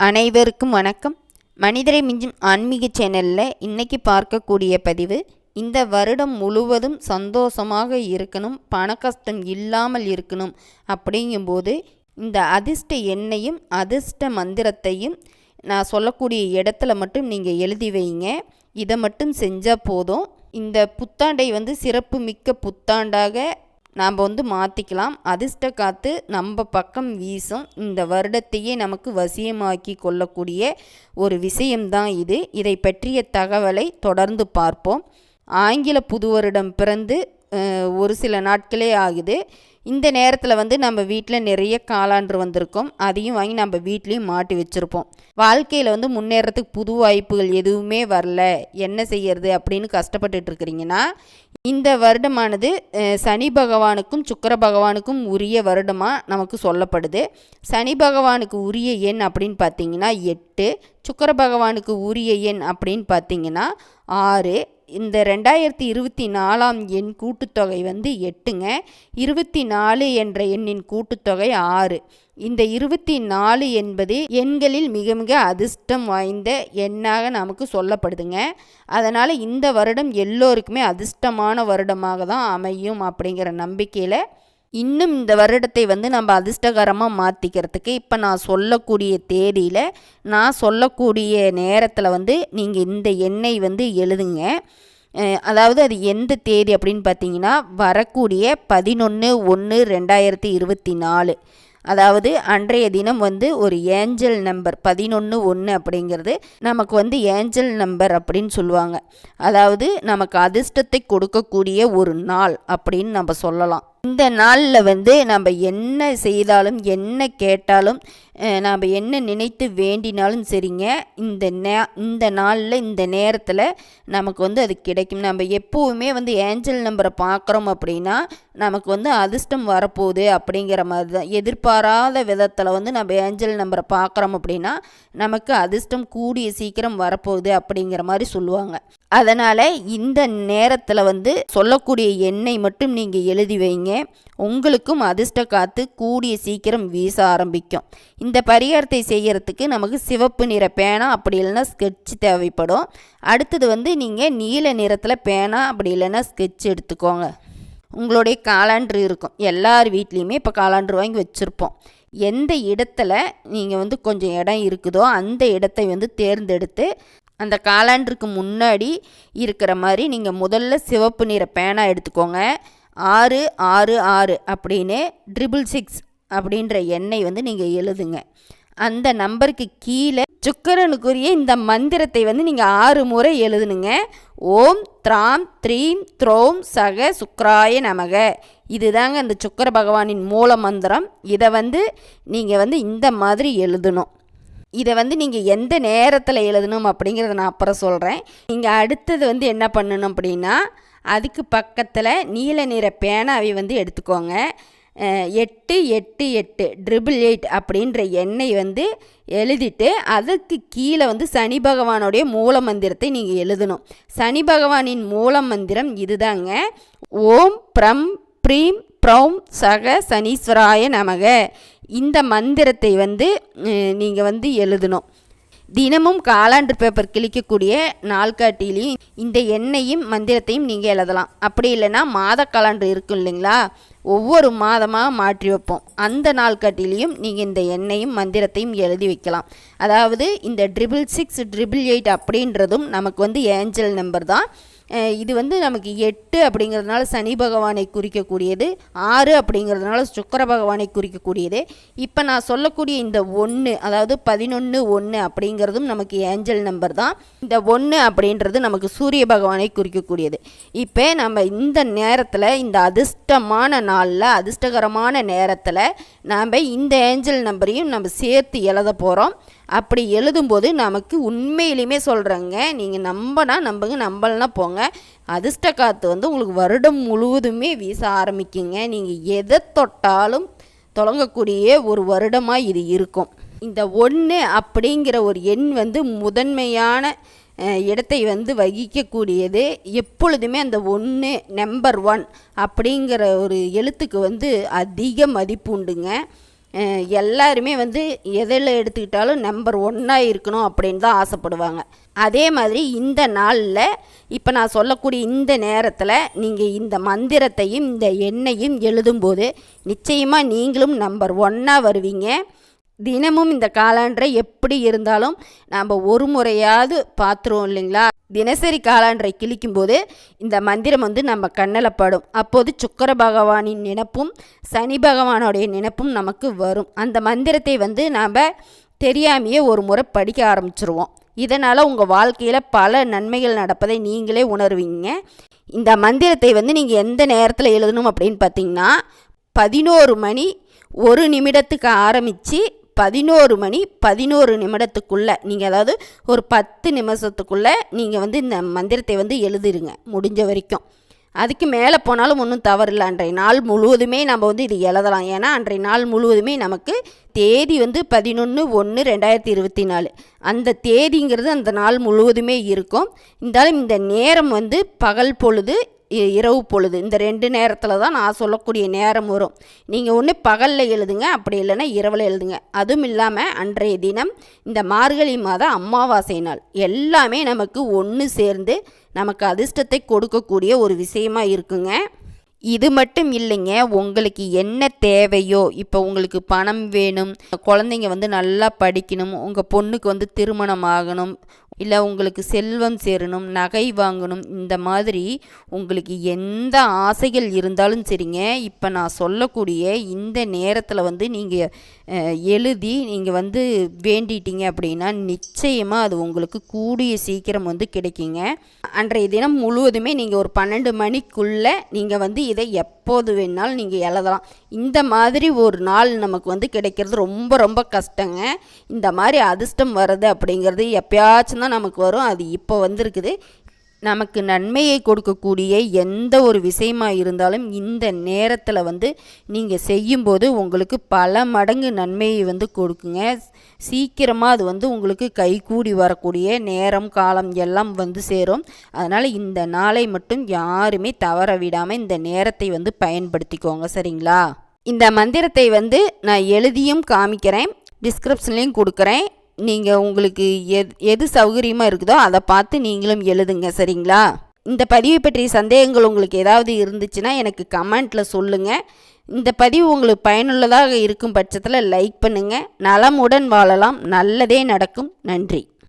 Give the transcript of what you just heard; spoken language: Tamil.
அனைவருக்கும் வணக்கம். மனிதரை மிஞ்சும் ஆன்மீக சேனலில் இன்றைக்கி பார்க்கக்கூடிய பதிவு இந்த வருடம் முழுவதும் சந்தோஷமாக இருக்கணும் பண கஷ்டம் இல்லாமல் இருக்கணும் அப்படிங்கும்போது இந்த அதிர்ஷ்ட எண்ணையும் அதிர்ஷ்ட மந்திரத்தையும் நான் சொல்லக்கூடிய இடத்துல மட்டும் நீங்கள் எழுதி வைங்க. இதை மட்டும் செஞ்சால் போதும். இந்த புத்தாண்டை வந்து சிறப்பு மிக்க புத்தாண்டாக நாம் வந்து மாற்றிக்கலாம் அதிர்ஷ்ட காற்று நம்ம பக்கம் வீசும். இந்த வருடத்தையே நமக்கு வசியமாக்கி கொள்ளக்கூடிய ஒரு விஷயம்தான் இது. இதை பற்றிய தகவலை தொடர்ந்து பார்ப்போம். ஆங்கில புது வருடம் பிறந்து ஒரு சில நாட்களே ஆகுது. இந்த நேரத்தில் வந்து நம்ம வீட்டில் நிறைய காலாண்டு வந்திருக்கோம். அதையும் வாங்கி நம்ம வீட்லேயும் மாட்டி வச்சுருப்போம். வாழ்க்கையில் வந்து முன்னேறத்துக்கு புது வாய்ப்புகள் எதுவுமே வரல. என்ன செய்யறது அப்படின்னு கஷ்டப்பட்டுட்டு இருக்கிறீங்கன்னா இந்த வருடமானது சனி பகவானுக்கும் சுக்கர பகவானுக்கும் உரிய வருடமாக நமக்கு சொல்லப்படுது. சனி பகவானுக்கு உரிய எண் அப்படின்னு பார்த்தீங்கன்னா எட்டு சுக்கர பகவானுக்கு உரிய எண் அப்படின்னு பார்த்தீங்கன்னா ஆறு. இந்த ரெண்டாயிரத்தி இருபத்தி நாலாம் எண் கூட்டுத்தொகை வந்து எட்டுங்க. இருபத்தி நாலு என்ற எண்ணின் கூட்டுத்தொகை ஆறு. இந்த இருபத்தி நாலு என்பது எண்களில் மிக மிக அதிர்ஷ்டம் வாய்ந்த எண்ணாக நமக்கு சொல்லப்படுதுங்க. அதனால் இந்த வருடம் எல்லோருக்குமே அதிர்ஷ்டமான வருடமாக தான் அமையும் அப்படிங்கிற நம்பிக்கையில் இன்னும் இந்த வருடத்தை வந்து நம்ம அதிர்ஷ்டகரமாக மாற்றிக்கிறதுக்கு இப்போ நான் சொல்லக்கூடிய தேதியில் நான் சொல்லக்கூடிய நேரத்தில் வந்து நீங்கள் இந்த எண்ணெய் வந்து எழுதுங்க. அதாவது அது எந்த தேதி அப்படின்னு பார்த்தீங்கன்னா வரக்கூடிய பதினொன்று ஒன்று ரெண்டாயிரத்தி இருபத்தி நாலு. அதாவது அன்றைய தினம் வந்து ஒரு ஏஞ்சல் நம்பர் பதினொன்று ஒன்று அப்படிங்கிறது நமக்கு வந்து ஏஞ்சல் நம்பர் அப்படின்னு சொல்லுவாங்க. அதாவது நமக்கு அதிர்ஷ்டத்தை கொடுக்கக்கூடிய ஒரு நாள் அப்படின்னு நம்ம சொல்லலாம். இந்த நாளில் வந்து நம்ம என்ன செய்தாலும் என்ன கேட்டாலும் நாம் என்ன நினைத்து வேண்டினாலும் சரிங்க. இந்த நே இந்த நாளில் இந்த நேரத்தில் நமக்கு வந்து அது கிடைக்கும். நம்ம எப்போவுமே வந்து ஏஞ்சல் நம்பரை பார்க்குறோம் அப்படின்னா நமக்கு வந்து அதிர்ஷ்டம் வரப்போகுது அப்படிங்கிற மாதிரி தான். எதிர்பாராத விதத்தில் வந்து நம்ம ஏஞ்சல் நம்பரை பார்க்குறோம் அப்படின்னா நமக்கு அதிர்ஷ்டம் கூடிய சீக்கிரம் வரப்போகுது அப்படிங்கிற மாதிரி சொல்லுவாங்க. அதனால் இந்த நேரத்தில் வந்து சொல்லக்கூடிய எண்ணெய் மட்டும் நீங்கள் எழுதி வைங்க. உங்களுக்கும் அதிர்ஷ்ட காற்று கூடிய சீக்கிரம் வீச ஆரம்பிக்கும். இந்த பரிகாரத்தை செய்கிறதுக்கு நமக்கு சிவப்பு நிற பேனா அப்படி இல்லைன்னா ஸ்கெட்ச் தேவைப்படும். அடுத்தது வந்து நீங்கள் நீல நிறத்தில் பேனா அப்படி இல்லைன்னா ஸ்கெட்ச் எடுத்துக்கோங்க. உங்களுடைய காலாண்டு இருக்கும். எல்லார் வீட்லேயுமே இப்போ காலாண்டர் வாங்கி வச்சுருப்போம். எந்த இடத்துல நீங்கள் வந்து கொஞ்சம் இடம் இருக்குதோ அந்த இடத்தை வந்து தேர்ந்தெடுத்து அந்த காலாண்டருக்கு முன்னாடி இருக்கிற மாதிரி நீங்கள் முதல்ல சிவப்பு நிற பேனா எடுத்துக்கோங்க. ஆறு ஆறு ஆறு அப்படின்னு ட்ரிபிள் சிக்ஸ் அப்படின்ற எண்ணை வந்து நீங்கள் எழுதுங்க. அந்த நம்பருக்கு கீழே சுக்கரனுக்குரிய இந்த மந்திரத்தை வந்து நீங்கள் ஆறு முறை எழுதுனுங்க. ஓம் த்ராம் த்ரீம் த்ரோம் சக சுக்ராய நமக. இதுதாங்க அந்த சுக்கர பகவானின் மூல மந்திரம். இதை வந்து நீங்கள் வந்து இந்த மாதிரி எழுதணும். இதை வந்து நீங்கள் எந்த நேரத்தில் எழுதணும் அப்படிங்கிறத நான் அப்புறம் சொல்கிறேன் நீங்கள் அடுத்தது வந்து என்ன பண்ணணும் அப்படின்னா அதுக்கு பக்கத்தில் நீல நிற பேனாவை வந்து எடுத்துக்கோங்க. எட்டு எட்டு எட்டு ட்ரிபிள் எயிட் அப்படின்ற எண்ணை வந்து எழுதிட்டு அதுக்கு கீழே வந்து சனி பகவானுடைய மூல மந்திரத்தை நீங்கள் எழுதணும். சனி பகவானின் மூல மந்திரம் இதுதாங்க. ஓம் ப்ரம் ப்ரீம் ப்ரௌம் சக சனீஸ்வராய நமக. இந்த மந்திரத்தை வந்து நீங்கள் வந்து எழுதணும். தினமும் காலாண்டு பேப்பர் கிழிக்கக்கூடிய நாள்காட்டிலையும் இந்த எண்ணையும் மந்திரத்தையும் நீங்கள் எழுதலாம். அப்படி இல்லைன்னா மாத காலாண்டு இருக்கும் இல்லைங்களா? ஒவ்வொரு மாதமாக மாற்றி வைப்போம். அந்த நாள்காட்டிலையும் நீங்கள் இந்த எண்ணையும் மந்திரத்தையும் எழுதி வைக்கலாம். அதாவது இந்த ட்ரிபிள் சிக்ஸ் ட்ரிபிள் எயிட் அப்படின்றதும் நமக்கு வந்து ஏஞ்சல் நம்பர் தான். இது வந்து நமக்கு எட்டு அப்படிங்கிறதுனால சனி பகவானை குறிக்கக்கூடியது ஆறு அப்படிங்கிறதுனால சுக்கர பகவானை குறிக்கக்கூடியது. இப்போ நான் சொல்லக்கூடிய இந்த ஒன்று அதாவது பதினொன்று ஒன்று அப்படிங்கிறதும் நமக்கு ஏஞ்சல் நம்பர் தான். இந்த ஒன்று அப்படின்றது நமக்கு சூரிய பகவானை குறிக்கக்கூடியது. இப்போ நம்ம இந்த நேரத்தில் இந்த அதிர்ஷ்டமான நாளில் அதிர்ஷ்டகரமான நேரத்தில் நாம் இந்த ஏஞ்சல் நம்பரையும் நம்ம சேர்த்து எழுத போகிறோம் அப்படி எழுதும்போது நமக்கு உண்மையிலுமே சொல்கிறேங்க நீங்கள் நம்பினா நம்புங்க நம்பலனா போங்க. அதிர்ஷ்ட காற்று வந்து உங்களுக்கு வருடம் முழுவதுமே வீச ஆரம்பிக்குங்க. நீங்கள் எதை தொட்டாலும் தொடங்கக்கூடிய ஒரு வருடமாக இது இருக்கும். இந்த ஒன்று அப்படிங்கிற ஒரு எண் வந்து முதன்மையான இடத்தை வந்து வகிக்கக்கூடியது. எப்பொழுதுமே அந்த ஒன்று நம்பர் ஒன் அப்படிங்கிற ஒரு எழுத்துக்கு வந்து அதிக மதிப்பு உண்டுங்க. எல்லாருமே வந்து எதில் எடுத்துக்கிட்டாலும் நம்பர் ஒன்னாக இருக்கணும் அப்படின்னு தான் ஆசைப்படுவாங்க. அதே மாதிரி இந்த நாளில் இப்போ நான் சொல்லக்கூடிய இந்த நேரத்தில் நீங்கள் இந்த மந்திரத்தையும் இந்த எண்ணையும் எழுதும்போது நிச்சயமாக நீங்களும் நம்பர் ஒன்னாக வருவீங்க. தினமும் இந்த காலாண்டரை எப்படி இருந்தாலும் நாம் ஒரு முறையாவது பார்த்துருவோம் இல்லைங்களா? தினசரி காலாண்டரை கிழிக்கும்போது இந்த மந்திரம் வந்து நம்ம கண்ணில் படும். அப்போது சுக்கர பகவானின் நினப்பும் சனி பகவானுடைய நினப்பும் நமக்கு வரும். அந்த மந்திரத்தை வந்து நாம் தெரியாமையே ஒரு முறை படிக்க ஆரம்பிச்சிருவோம். இதனால் உங்கள் வாழ்க்கையில் பல நன்மைகள் நடப்பதை நீங்களே உணர்வீங்க. இந்த மந்திரத்தை வந்து நீங்கள் எந்த நேரத்தில் எழுதணும் அப்படின்னு பார்த்தீங்கன்னா பதினோரு மணி ஒரு நிமிடத்துக்கு ஆரம்பித்து பதினோரு மணி பதினோரு நிமிடத்துக்குள்ளே நீங்கள் அதாவது ஒரு பத்து நிமிஷத்துக்குள்ளே நீங்கள் வந்து இந்த மந்திரத்தை வந்து எழுதிருங்க முடிஞ்ச வரைக்கும். அதுக்கு மேலே போனாலும் ஒன்றும் தவறில்லை அன்றைய நாள் முழுவதுமே நம்ம வந்து இது எழுதலாம். ஏன்னா அன்றைய நாள் முழுவதுமே நமக்கு தேதி வந்து பதினொன்று ஒன்று ரெண்டாயிரத்தி இருபத்தி நாலு. அந்த தேதிங்கிறது அந்த நாள் முழுவதுமே இருக்கும். இருந்தாலும் இந்த நேரம் வந்து பகல் பொழுது இரவு பொழுது. இந்த ரெண்டு நேரத்தில் தான் நான் சொல்லக்கூடிய நேரம் வரும். நீங்கள் ஒன்று பகலில் எழுதுங்க அப்படி இல்லைன்னா இரவில் எழுதுங்க. அதுவும் இல்லாமல் அன்றைய தினம் இந்த மார்கழி மாத அமாவாசை நாள். எல்லாமே நமக்கு ஒன்று சேர்ந்து நமக்கு அதிர்ஷ்டத்தை கொடுக்கக்கூடிய ஒரு விஷயமா இருக்குங்க. இது மட்டும் இல்லைங்க உங்களுக்கு என்ன தேவையோ இப்போ உங்களுக்கு பணம் வேணும் குழந்தைங்க வந்து நல்லா படிக்கணும் உங்கள் பொண்ணுக்கு வந்து திருமணம் ஆகணும் இல்லை உங்களுக்கு செல்வம் சேரணும் நகை வாங்கணும் இந்த மாதிரி உங்களுக்கு எந்த ஆசைகள் இருந்தாலும் சரிங்க. இப்போ நான் சொல்லக்கூடிய இந்த நேரத்தில் வந்து நீங்கள் எழுதி நீங்கள் வந்து வேண்டிட்டீங்க அப்படின்னா நிச்சயமாக அது உங்களுக்கு கூடிய சீக்கிரம் வந்து கிடைக்குங்க. அன்றைய தினம் முழுவதுமே நீங்கள் ஒரு பன்னெண்டு மணிக்குள்ளே நீங்கள் வந்து இதை எப்போது வேணாலும் நீங்கள் எழுதலாம். இந்த மாதிரி ஒரு நாள் நமக்கு வந்து கிடைக்கிறது ரொம்ப ரொம்ப கஷ்டங்க. இந்த மாதிரி அதிர்ஷ்டம் வருது அப்படிங்கிறது எப்பயாச்சும் தான் நமக்கு வரும். அது இப்போ வந்திருக்குது. நமக்கு நன்மையை கொடுக்கக்கூடிய எந்த ஒரு விஷயமா இருந்தாலும் இந்த நேரத்தில் வந்து நீங்கள் செய்யும்போது உங்களுக்கு பல மடங்கு நன்மையை வந்து கொடுக்குங்க. சீக்கிரமாக அது வந்து உங்களுக்கு கைகூடி வரக்கூடிய நேரம் காலம் எல்லாம் வந்து சேரும். அதனால் இந்த நாளை மட்டும் யாருமே தவற விடாமல் இந்த நேரத்தை வந்து பயன்படுத்திக்கோங்க. சரிங்களா? இந்த மந்திரத்தை வந்து நான் எழுதியும் காமிக்கிறேன். டிஸ்கிரிப்ஷன்லேயும் கொடுக்குறேன். நீங்கள் உங்களுக்கு எது எது சௌகரியமாக இருக்குதோ அதை பார்த்து நீங்களும் எழுதுங்க சரிங்களா? இந்த பதிவை பற்றிய சந்தேகங்கள் உங்களுக்கு ஏதாவது இருந்துச்சுன்னா எனக்கு கமெண்ட்டில் சொல்லுங்கள் இந்த பதிவு உங்களுக்கு பயனுள்ளதாக இருக்கும் பட்சத்தில் லைக் பண்ணுங்கள் நலமுடன் வாழலாம். நல்லதே நடக்கும். நன்றி.